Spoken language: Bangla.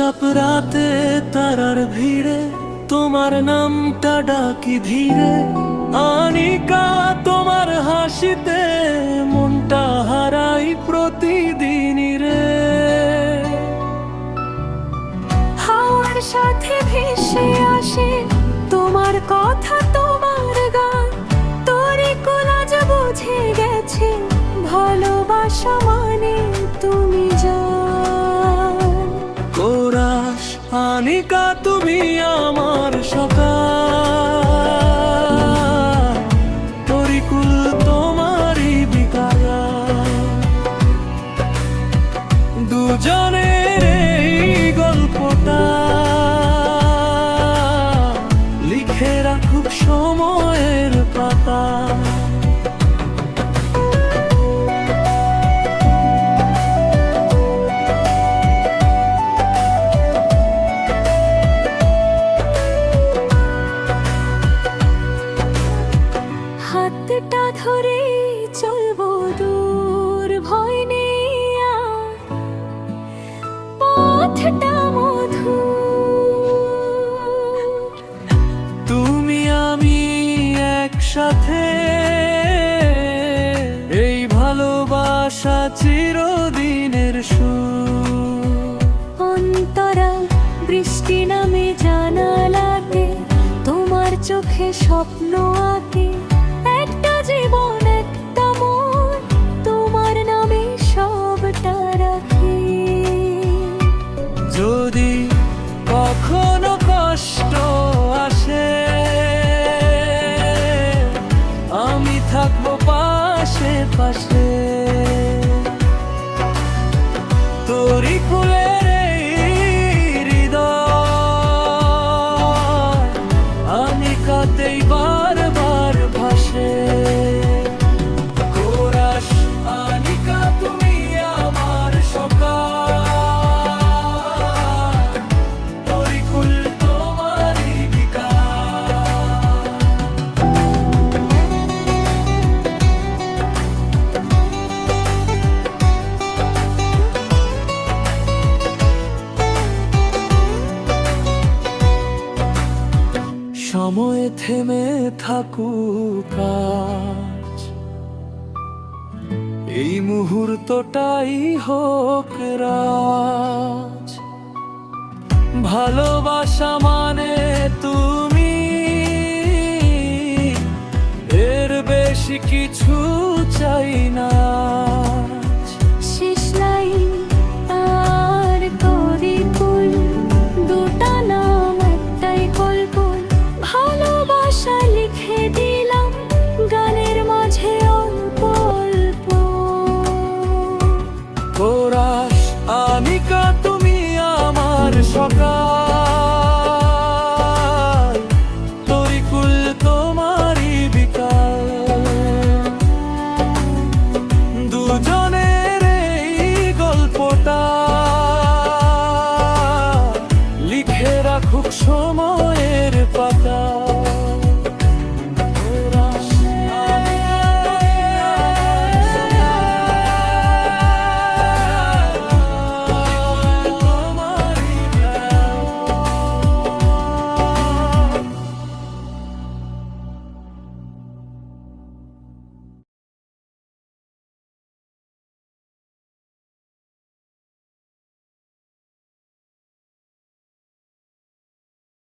চুপচাপ রাতে তারার ভিড়ে, তোমার নামটা ডাকি ধীরে। আনিকা, তোমার হাসিতে মনটা হারাই প্রতিদিনই রে। হাওয়ার সাথে ভেসে আসে তোমার কথা, তোমার গান। তোরে কোলাজ বুঝে গেছে, ভালোবাসা মানে তুমি তুমি আমার সকাল। তরিকুল তোমারই বিকাল দুজনের গল্পটা লিখে রাখুক সময়ের পাতা। হাতটা ধরে চলবো দূর ভয় নেই। পথটা মধু তুমি আমি একসাথে এই ভালোবাসা চিরদিনের সুর অন্তরা বৃষ্টি নামে জানালাতে তোমার চোখে স্বপ্ন আঁকে। পাশে। পাশে সময় থেমে থাকুক। এই মুহূর্তটাই হোক রাজ। ভালোবাসা মানে তুমি। এর বেশি কিছু চাই না।